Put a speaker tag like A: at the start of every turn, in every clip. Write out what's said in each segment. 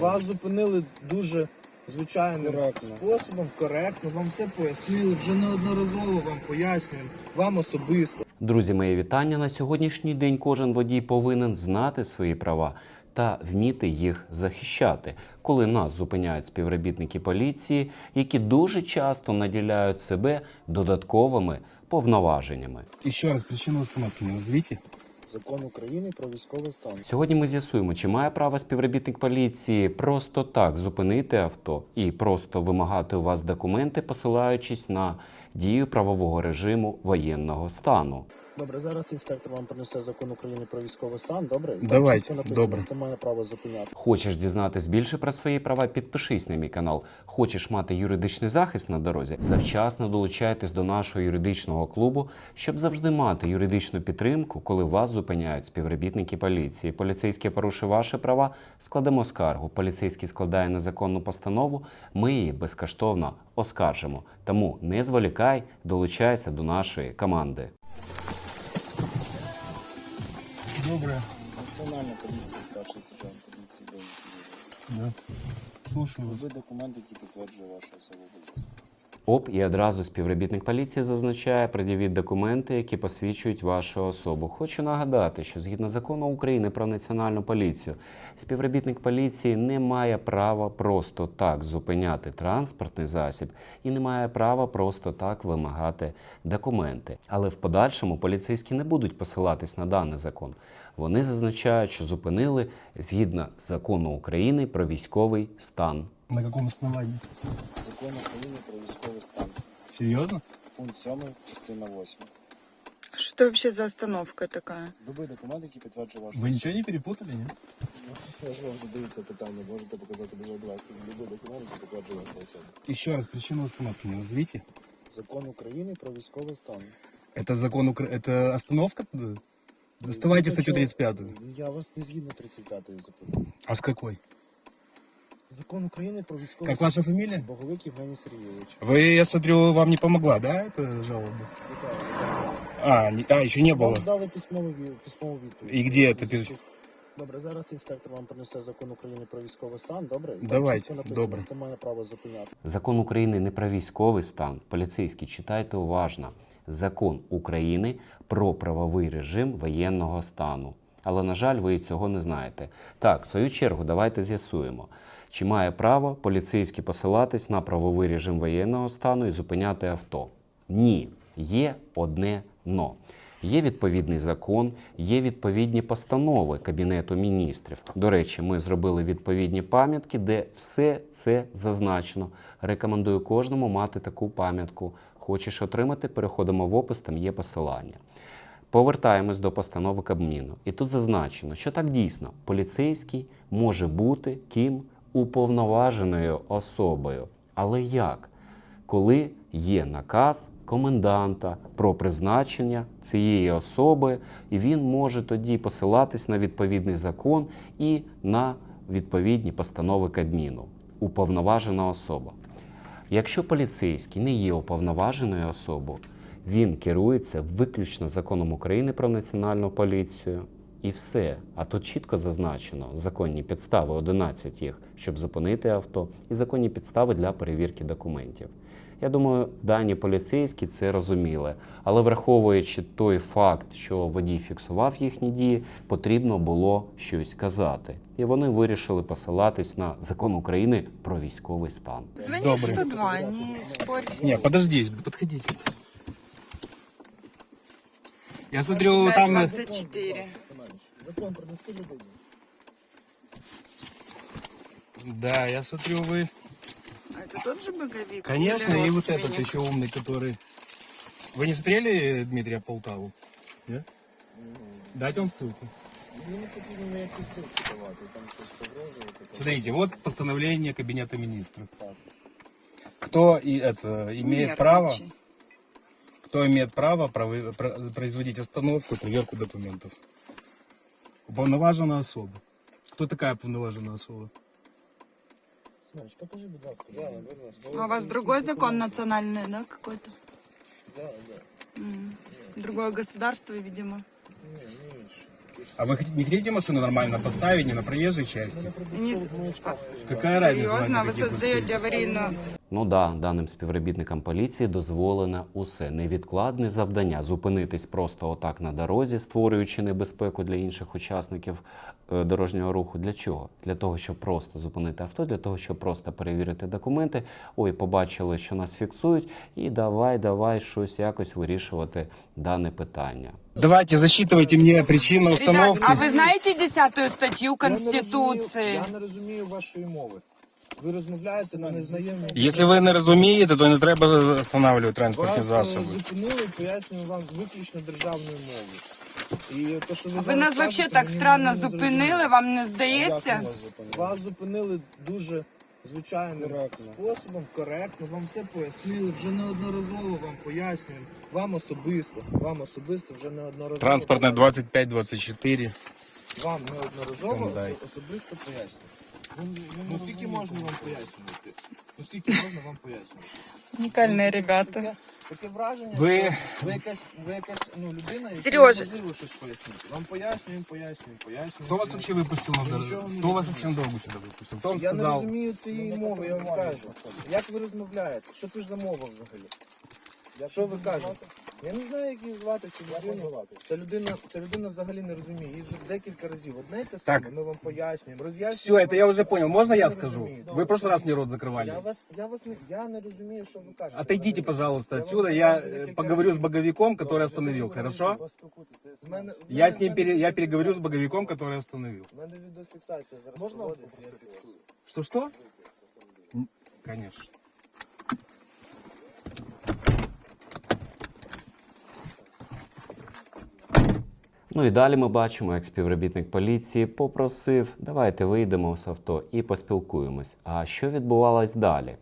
A: Вас зупинили дуже звичайним
B: Коректно.
A: способом, коректно. Вам все пояснили, вже неодноразово вам пояснюємо, вам особисто.
C: Друзі, мої вітання на сьогоднішній день. Кожен водій повинен знати свої права та вміти їх захищати, коли нас зупиняють співробітники поліції, які дуже часто наділяють себе додатковими повноваженнями.
B: Еще раз причину остановки не назовите.
A: Закон України про військовий стан.
C: Сьогодні ми з'ясуємо, чи має право співробітник поліції просто так зупинити авто і просто вимагати у вас документи, посилаючись на дію правового режиму воєнного стану.
A: Добре, зараз інспектор вам принесе закон України про військовий стан. Добре, І
B: Давайте,
A: там чітко написано,
B: добре.
A: хто має право зупиняти.
C: Хочеш дізнатись більше про свої права? Підпишись на мій канал. Хочеш мати юридичний захист на дорозі? Завчасно долучайтесь до нашого юридичного клубу, щоб завжди мати юридичну підтримку, коли вас зупиняють співробітники поліції. Поліцейський порушив ваші права, складемо скаргу. Поліцейський складає незаконну постанову. Ми її безкоштовно оскаржимо. Тому не зволікай, долучайся до нашої команди.
B: Доброе.
A: Національна поліція, старший сержант поліції Беньків.
B: Да. Слушаю вас.
A: Ви документи, які підтверджує вашу особу, будь ласка.
C: ОП і одразу співробітник поліції зазначає, пред'явіть документи, які посвідчують вашу особу. Хочу нагадати, що згідно закону України про національну поліцію, співробітник поліції не має права просто так зупиняти транспортний засіб і не має права просто так вимагати документи. Але в подальшому поліцейські не будуть посилатись на даний закон. Вони зазначають, що зупинили згідно закону України про військовий стан.
B: На каком основании?
A: Закон України про військовий стан.
B: Серьезно?
A: Пункт 7, частина 8.
D: Что это вообще за остановка такая?
A: Любий документ, який підтверджує вашу
B: Вы ничего не перепутали, нет?
A: Я ж вам задаю це питання, можете показати дуже будь ласка. Любий документ, який підтверджує вашу особу.
B: Еще раз причину остановки не назовите.
A: Закон України про військовий стан.
B: Это закон Укра... Это остановка? Да. Доставайте
A: Згідно
B: статью
A: чого-
B: 35.
A: Я вас не згідно 35-ї запитую.
B: А с какой?
A: Закон України про військовий
B: Как
A: стан.
B: ваша фамилия?
A: Боговик Євгеній Сергійович.
B: Вы, я смотрю, вам не помогла, да, эта жалоба?
A: Яка? Яка справа?
B: А, не- а еще не
A: Вам
B: было.
A: здали письмову, ві- письмову відповідь.
B: І де це пиш-
A: Добре, зараз інспектор вам принесе закон України про військовий стан, добре? І там
B: Давайте,
A: чітко написано,
B: добре.
A: Хто має право зупиняти.
C: Закон України не про військовий стан. Поліцейські читайте уважно. Закон України про правовий режим воєнного стану. Але, на жаль, ви цього не знаєте. Так, в свою чергу, давайте з'ясуємо, чи має право поліцейський посилатись на правовий режим воєнного стану і зупиняти авто. Ні, є одне но. Є відповідний закон, є відповідні постанови Кабінету міністрів. До речі, ми зробили відповідні пам'ятки, де все це зазначено. Рекомендую кожному мати таку пам'ятку. Хочеш отримати, переходимо в опис, там є посилання. Повертаємось до постанови Кабміну. І тут зазначено, що так дійсно поліцейський може бути ким уповноваженою особою. Але як? Коли є наказ коменданта про призначення цієї особи, і він може тоді посилатись на відповідний закон і на відповідні постанови Кабміну. Уповноважена особа. Якщо поліцейський не є уповноваженою особою, він керується виключно законом України про національну поліцію і все. А тут чітко зазначено законні підстави, 11 їх, щоб зупинити авто, і законні підстави для перевірки документів. Я думаю, дані поліцейські це розуміли, але враховуючи той факт, що водій фіксував їхні дії, потрібно було щось казати. І вони вирішили посилатись на закон України про військовий стан.
D: Звони
B: Добрый.
D: 102, не спорь.
B: Не, подожди, подходите. Я смотрю, там... э,
D: 24.
A: Закон принести людині.
B: Да, я смотрю, вы...
D: А Это тот же боговик?
B: Конечно,
D: Или
B: и вот этот
D: родственник?
B: еще умный, который... Вы не смотрели Дмитрия Полтаву? Нет? Дать вам ссылку.
A: Мені не потрібно ніякі силки давати, там щось погрожує. таке.
B: Смотрите, вот постановление Кабинета министров.
A: Так.
B: Кто и это имеет
D: Нервничай.
B: право, кто имеет право прови- про- производить остановку, проверку документов? Уполноваженная особа. Кто такая уполноваженная особа?
A: Семенович, покажи, будь ласка. Да, будь ласка.
D: А у вас другой закон национальный, да, какой-то?
A: Да, да.
D: М. Другое государство, видимо.
A: Ні, ні, інше.
B: А вы хотите- не хотите машину нормально поставить, не на проезжей части?
D: Не с-
B: Какая разница?
D: Серьезно,
B: на
D: вы
B: каких
D: создаете аварийную...
C: Ну да, даним співробітникам поліції дозволено усе невідкладне завдання зупинитись просто отак на дорозі, створюючи небезпеку для інших учасників е, дорожнього руху. Для чого? Для того, щоб просто зупинити авто, для того, щоб просто перевірити документи. Ой, побачили, що нас фіксують, і давай, давай щось якось вирішувати дане питання.
B: Давайте засчитывайте мне причину
D: Ребят,
B: установки.
D: а вы знаете десятую статью
A: Я не розумію- Я не розумію вашої мови. Ви розмовляєте на незнайомій.
B: Если вы не розумієте, то не треба останавливать
A: Вас
B: транспортні
A: е,
B: засоби.
A: зупинили, пояснюю вам виключно державною мовою. І то, що ви
D: Ви
A: зараз
D: нас
A: кажете,
D: взагалі так
A: мені
D: странно
A: не зрозуміло.
D: зупинили, вам не
A: Як
D: здається?
A: вас зупинили? Вас зупинили дуже звичайним способом, коректно. Вам все пояснили, вже неодноразово вам пояснюємо. Вам особисто, вам особисто вже неодноразово.
B: Транспортне 25-24.
A: Вам неодноразово осо- особисто пояснюю. Ну, ну скільки можна вам пояснювати? Ну скільки можна вам пояснювати?
D: Унікальні ребята.
A: Таке, враження,
B: Ви-
A: що ви якась, ви якась ну, людина, яка
D: Сережа.
A: неможливо щось пояснити. Вам пояснюємо, пояснюємо, пояснюємо.
B: Хто вас вообще выпустил на дорогу? Хто вас на дорогу сюда выпустил? Хто вам
A: Я не
B: сказав?
A: розумію цієї мови, я вам кажу. Як ви розмовляєте? Що це ж за мова взагалі? Що ви кажете? Я не знаю, як її звати цю людину. Ця людина, ця людина взагалі не розуміє. Їй вже декілька разів. Одне й те саме,
B: Так.
A: ми вам пояснюємо, роз'яснюємо.
B: Все, это я уже понял. Можно я
A: Ви
B: скажу?
A: розумієте.
B: Вы в прошлый раз мне рот
A: Я
B: закрывали.
A: вас, я вас не, я не розумію, що ви кажете.
B: Отойдите, пожалуйста,
A: Я вам
B: отсюда. Я
A: сказав
B: э,
A: декілька
B: поговорю с
A: разів.
B: боговиком, который остановил, хорошо?
A: З мене- в
B: Я
A: мене-
B: с ним пере... я переговорю с боговиком, который остановил.
A: У мене відеофіксація зараз Можна проводиться, я фіксую.
B: Что-что? М, Конечно.
C: Ну і далі ми бачимо, як співробітник поліції попросив, давайте вийдемо з авто і поспілкуємось. А що відбувалось далі?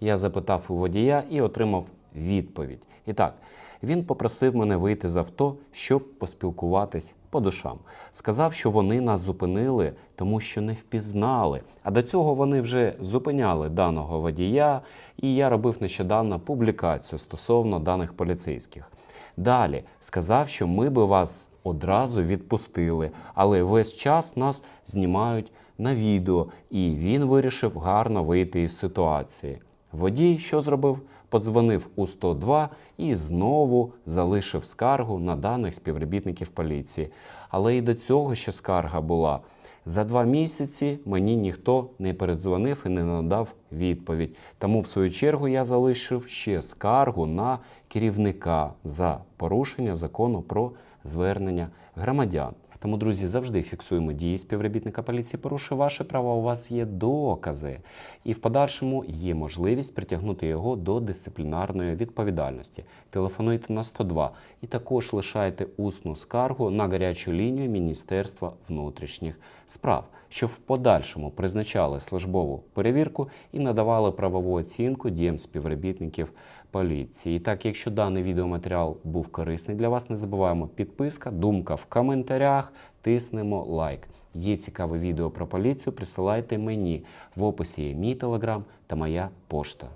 C: Я запитав у водія і отримав відповідь. І так, він попросив мене вийти з авто, щоб поспілкуватись по душам. Сказав, що вони нас зупинили, тому що не впізнали. А до цього вони вже зупиняли даного водія, і я робив нещодавно публікацію стосовно даних поліцейських. Далі сказав, що ми би вас одразу відпустили, але весь час нас знімають на відео, і він вирішив гарно вийти із ситуації. Водій що зробив? Подзвонив у 102 і знову залишив скаргу на даних співробітників поліції. Але і до цього ще скарга була. За два місяці мені ніхто не передзвонив і не надав відповідь. Тому, в свою чергу, я залишив ще скаргу на керівника за порушення закону про звернення громадян. Тому, друзі, завжди фіксуємо дії співробітника поліції. Порушує ваші права. У вас є докази, і в подальшому є можливість притягнути його до дисциплінарної відповідальності. Телефонуйте на 102 і також лишайте усну скаргу на гарячу лінію Міністерства внутрішніх справ, щоб в подальшому призначали службову перевірку і надавали правову оцінку діям співробітників поліції. Так, якщо даний відеоматеріал був корисний для вас, не забуваємо підписка, думка в коментарях, тиснемо лайк. Є цікаве відео про поліцію, присилайте мені. В описі є мій телеграм та моя пошта.